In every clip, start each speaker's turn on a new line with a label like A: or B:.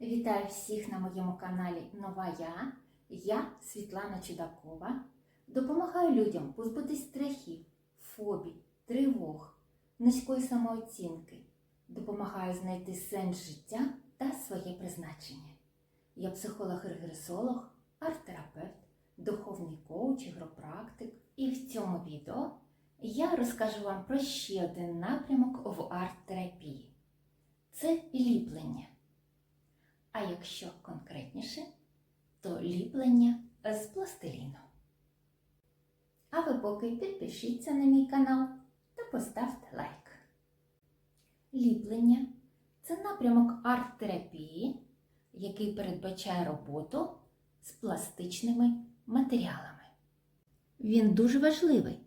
A: Вітаю всіх на моєму каналі Нова Я. Я Світлана Чудакова. Допомагаю людям позбутись страхів, фобій, тривог, низької самооцінки. Допомагаю знайти сенс життя та своє призначення. Я психолог-регресолог, арт-терапевт, духовний коуч, ігропрактик. І в цьому відео я розкажу вам про ще один напрямок в арт-терапії. Це ліплення. А якщо конкретніше, то ліплення з пластиліну. А ви поки підпишіться на мій канал та поставте лайк. Ліплення це напрямок арт-терапії, який передбачає роботу з пластичними матеріалами. Він дуже важливий,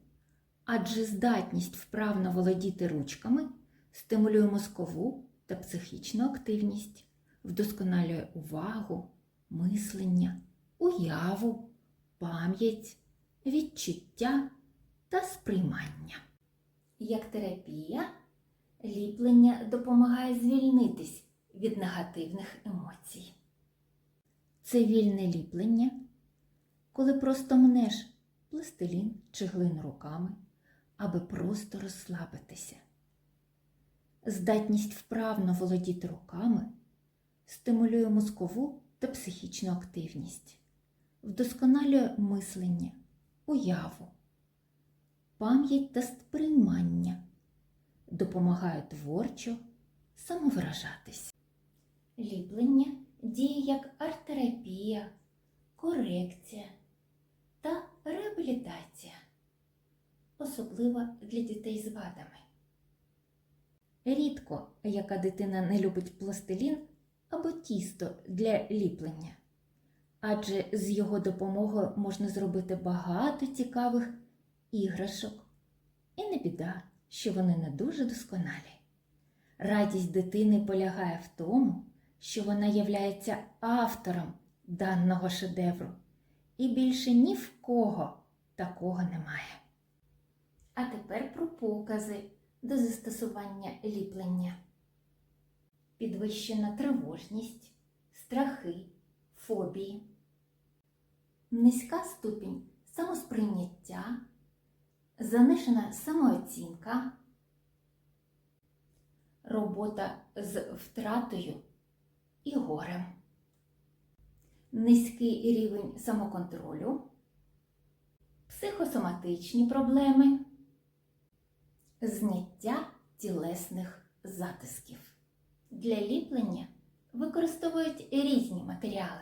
A: адже здатність вправно володіти ручками стимулює мозкову та психічну активність вдосконалює увагу, мислення, уяву, пам'ять, відчуття та сприймання. Як терапія, ліплення допомагає звільнитись від негативних емоцій. Це вільне ліплення, коли просто мнеш пластилін чи глину руками, аби просто розслабитися. Здатність вправно володіти руками стимулює мозкову та психічну активність, вдосконалює мислення, уяву, пам'ять та сприймання, допомагає творчо самовиражатись. Ліплення діє як арт-терапія, корекція та реабілітація, особливо для дітей з вадами. Рідко яка дитина не любить пластилін або тісто для ліплення, адже з його допомогою можна зробити багато цікавих іграшок. І не біда, що вони не дуже досконалі. Радість дитини полягає в тому, що вона являється автором даного шедевру, і більше ні в кого такого немає. А тепер про покази до застосування ліплення підвищена тривожність, страхи, фобії, низька ступінь самосприйняття, занижена самооцінка, робота з втратою і горем, низький рівень самоконтролю, психосоматичні проблеми, зняття тілесних затисків. Для ліплення використовують різні матеріали.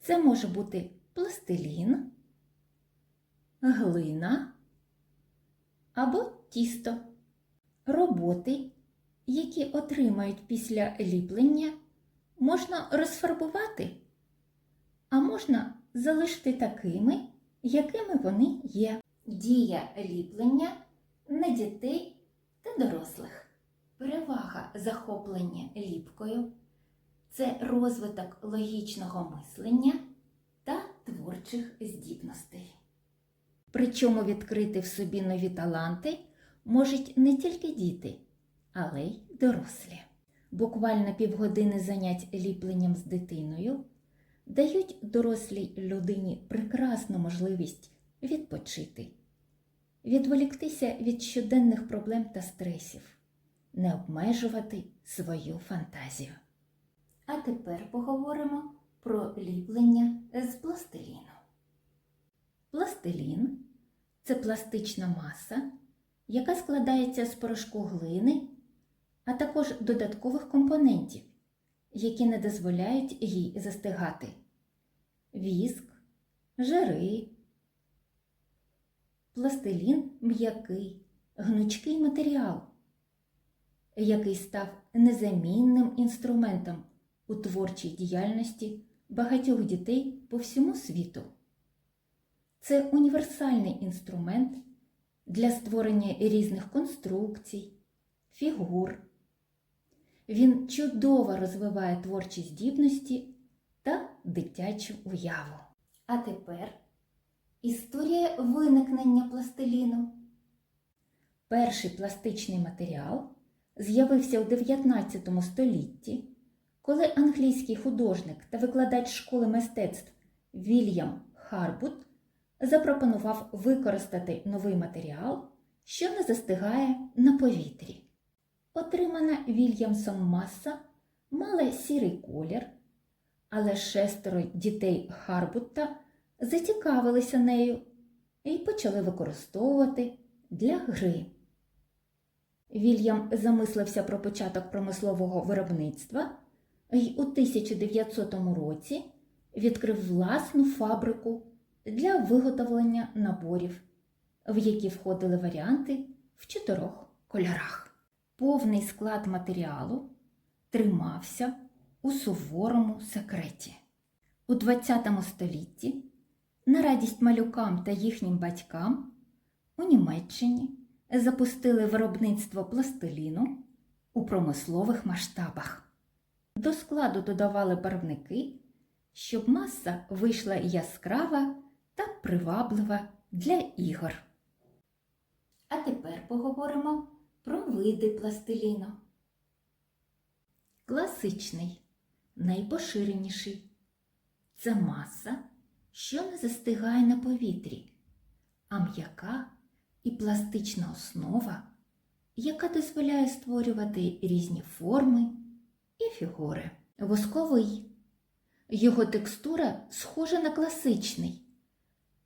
A: Це може бути пластилін, глина або тісто. Роботи, які отримають після ліплення, можна розфарбувати, а можна залишити такими, якими вони є. Дія ліплення на дітей та дорослих. Перевага захоплення ліпкою це розвиток логічного мислення та творчих здібностей. Причому відкрити в собі нові таланти можуть не тільки діти, але й дорослі. Буквально півгодини занять ліпленням з дитиною дають дорослій людині прекрасну можливість відпочити, відволіктися від щоденних проблем та стресів не обмежувати свою фантазію. А тепер поговоримо про ліплення з пластиліну. Пластилін це пластична маса, яка складається з порошку глини, а також додаткових компонентів, які не дозволяють їй застигати. Віск, жири. Пластилін м'який, гнучкий матеріал який став незамінним інструментом у творчій діяльності багатьох дітей по всьому світу. Це універсальний інструмент для створення різних конструкцій, фігур. Він чудово розвиває творчі здібності та дитячу уяву. А тепер історія виникнення пластиліну. Перший пластичний матеріал з'явився у 19 столітті Коли англійський художник та викладач школи мистецтв Вільям Харбут запропонував використати новий матеріал, що не застигає на повітрі. Отримана Вільямсом маса мала сірий колір, але шестеро дітей Харбутта зацікавилися нею і почали використовувати для гри. Вільям замислився про початок промислового виробництва і у 1900 році відкрив власну фабрику для виготовлення наборів, в які входили варіанти в чотирьох кольорах. Повний склад матеріалу тримався у суворому секреті. У ХХ столітті на радість малюкам та їхнім батькам у Німеччині запустили виробництво пластиліну у промислових масштабах. До складу додавали барвники, щоб маса вийшла яскрава та приваблива для ігор. А тепер поговоримо про види пластиліну. Класичний, найпоширеніший це маса, що не застигає на повітрі, а м'яка і пластична основа, яка дозволяє створювати різні форми і фігури. Восковий. Його текстура схожа на класичний,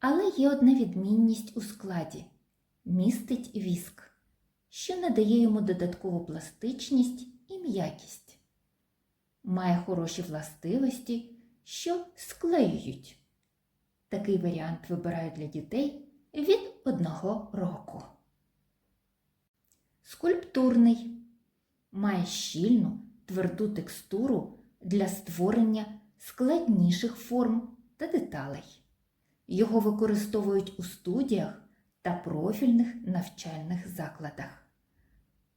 A: але є одна відмінність у складі містить віск, що надає йому додаткову пластичність і м'якість. Має хороші властивості, що склеюють. Такий варіант вибирають для дітей від одного року. Скульптурний має щільну тверду текстуру для створення складніших форм та деталей. Його використовують у студіях та профільних навчальних закладах.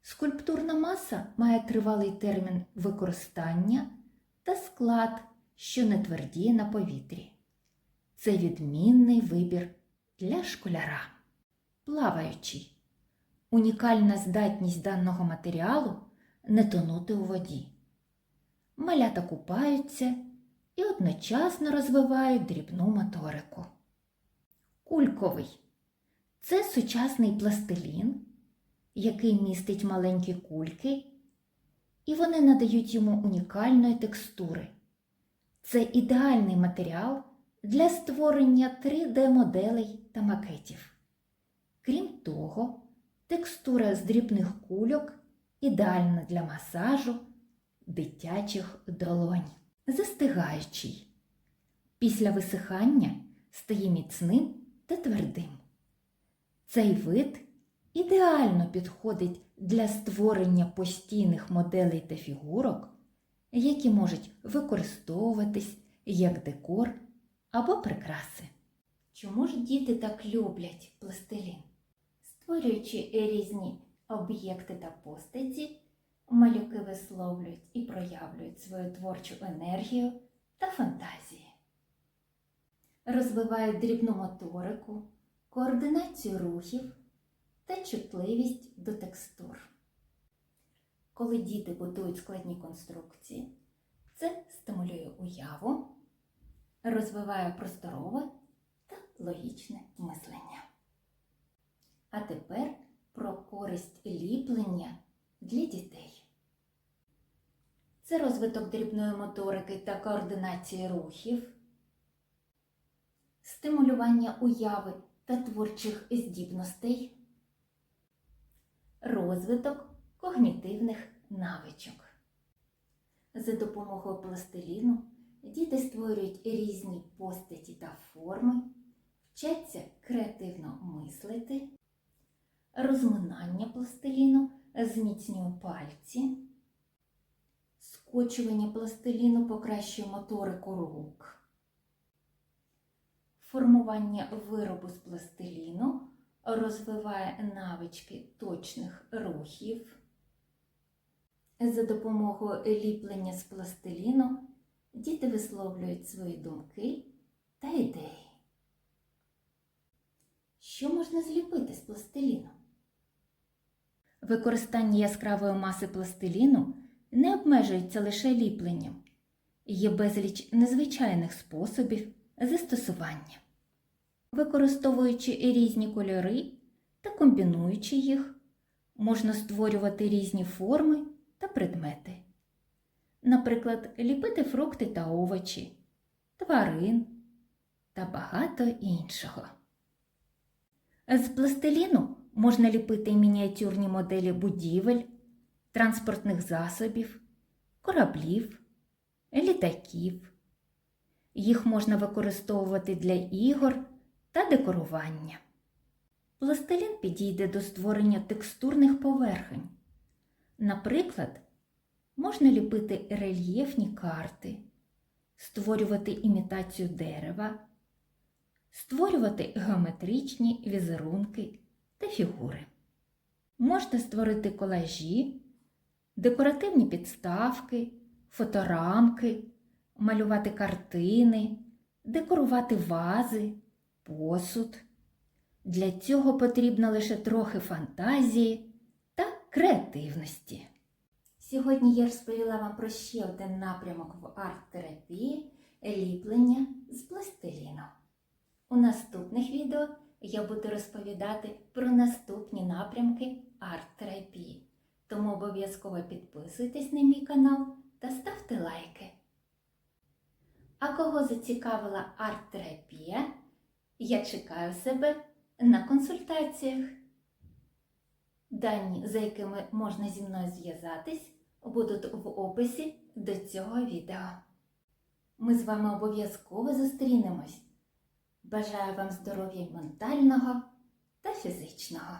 A: Скульптурна маса має тривалий термін використання та склад, що не твердіє на повітрі. Це відмінний вибір для школяра. Плаваючий. Унікальна здатність даного матеріалу не тонути у воді. Малята купаються і одночасно розвивають дрібну моторику. Кульковий це сучасний пластилін, який містить маленькі кульки, і вони надають йому унікальної текстури. Це ідеальний матеріал для створення 3D-моделей та макетів. Крім того, текстура з дрібних кульок ідеальна для масажу дитячих долонь. Застигаючий. Після висихання стає міцним та твердим. Цей вид ідеально підходить для створення постійних моделей та фігурок, які можуть використовуватись як декор або прикраси. Чому ж діти так люблять пластилін? Створюючи різні об'єкти та постаті, малюки висловлюють і проявлюють свою творчу енергію та фантазії. Розвивають дрібну моторику, координацію рухів та чутливість до текстур. Коли діти будують складні конструкції, це стимулює уяву, розвиває просторове та логічне мислення. А тепер про користь ліплення для дітей. Це розвиток дрібної моторики та координації рухів, стимулювання уяви та творчих здібностей, розвиток когнітивних навичок. За допомогою пластиліну діти створюють різні постаті та форми, вчаться креативно мислити, розминання пластиліну зміцнює пальці, скочування пластиліну покращує моторику рук. Формування виробу з пластиліну розвиває навички точних рухів. За допомогою ліплення з пластиліну діти висловлюють свої думки та ідеї. Що можна зліпити з пластиліну? Використання яскравої маси пластиліну не обмежується лише ліпленням. Є безліч незвичайних способів застосування. Використовуючи різні кольори та комбінуючи їх, можна створювати різні форми та предмети. Наприклад, ліпити фрукти та овочі, тварин та багато іншого. З пластиліну можна ліпити мініатюрні моделі будівель, транспортних засобів, кораблів, літаків. Їх можна використовувати для ігор та декорування. Пластилін підійде до створення текстурних поверхень. Наприклад, можна ліпити рельєфні карти, створювати імітацію дерева, створювати геометричні візерунки та фігури. Можна створити колажі, декоративні підставки, фоторамки, малювати картини, декорувати вази, посуд. Для цього потрібно лише трохи фантазії та креативності. Сьогодні я розповіла вам про ще один напрямок в арт-терапії ліплення з пластиліну. У наступних відео я буду розповідати про наступні напрямки арт-терапії. Тому обов'язково підписуйтесь на мій канал та ставте лайки. А кого зацікавила арт-терапія, я чекаю себе на консультаціях. Дані, за якими можна зі мною зв'язатись, будуть в описі до цього відео. Ми з вами обов'язково зустрінемось. Бажаю вам здоров'я ментального та фізичного.